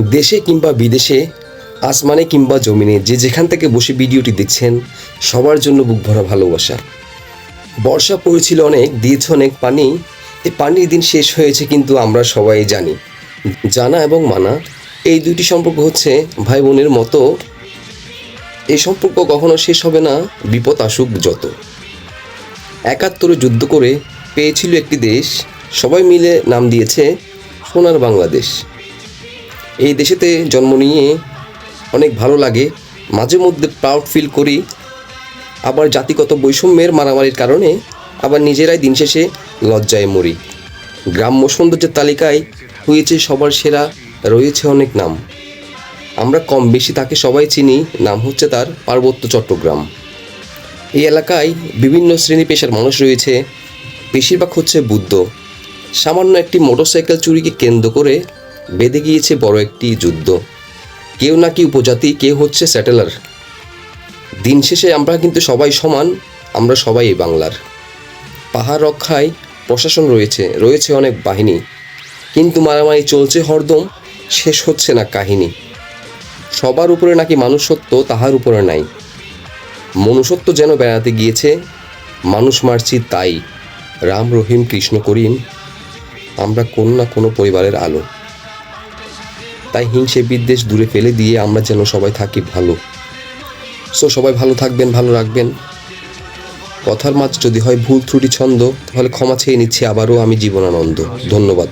দেশে কিংবা বিদেশে, আসমানে কিংবা জমিনে, যে যেখান থেকে বসে ভিডিওটি দেখছেন, সবার জন্য বুক ভরা ভালোবাসা। বর্ষা পড়েছিল অনেক, দিয়েছে অনেক পানি। এই পানির দিন শেষ হয়েছে কিন্তু আমরা সবাই জানি। জানা এবং মানা, এই দুইটি সম্পর্ক হচ্ছে ভাই বোনের মতো। এই সম্পর্ক কখনো শেষ হবে না, বিপদ আসুক যত। একাত্তরে যুদ্ধ করে পেয়েছিল একটি দেশ, সবাই মিলে নাম দিয়েছে সোনার বাংলাদেশ। এই দেশেতে জন্ম নিয়ে অনেক ভালো লাগে। মাঝে মধ্যে প্রাউড ফিল করি। আবার জাতিগত বৈষম্যের মারামারির কারণে আবার নিজেরাই দিন শেষে লজ্জায় মরি। গ্রাম্য সৌন্দর্যের তালিকায় হয়েছে সবার সেরা, রয়েছে অনেক নাম। আমরা কম বেশি তাকে সবাই চিনি, নাম হচ্ছে তার পার্বত্য চট্টগ্রাম। এই এলাকায় বিভিন্ন শ্রেণি পেশার মানুষ রয়েছে, বেশিরভাগ হচ্ছে বুদ্ধ। সামান্য একটি মোটরসাইকেল চুরিকে কেন্দ্র করে বেঁধে গিয়েছে বড় একটি যুদ্ধ। কেউ নাকি উপজাতি, কেউ হচ্ছে স্যাটেলার দিন শেষে আমরা কিন্তু সবাই সমান, আমরা সবাই এই বাংলার। পাহাড় রক্ষায় প্রশাসন রয়েছে রয়েছে অনেক বাহিনী। কিন্তু মারামারি চলছে হরদম, শেষ হচ্ছে না কাহিনী। সবার উপরে নাকি মানুষত্ব, তাহার উপরে নাই। মনুষ্যত্ব যেন বেড়াতে গিয়েছে, মানুষ মারছি তাই। রাম রহিম কৃষ্ণ করিম, আমরা কোনো না কোনো পরিবারের আলো। তাই হিংসে বিদ্বেষ দূরে ফেলে দিয়ে আমরা যেন সবাই থাকি ভালো। সো সবাই ভালো থাকবেন, ভালো রাখবেন। কথার মাঝ যদি হয় ভুল, ত্রুটি, ছন্দ, তাহলে ক্ষমা চেয়ে নিচ্ছি, আবারও আমি জীবনানন্দ। ধন্যবাদ।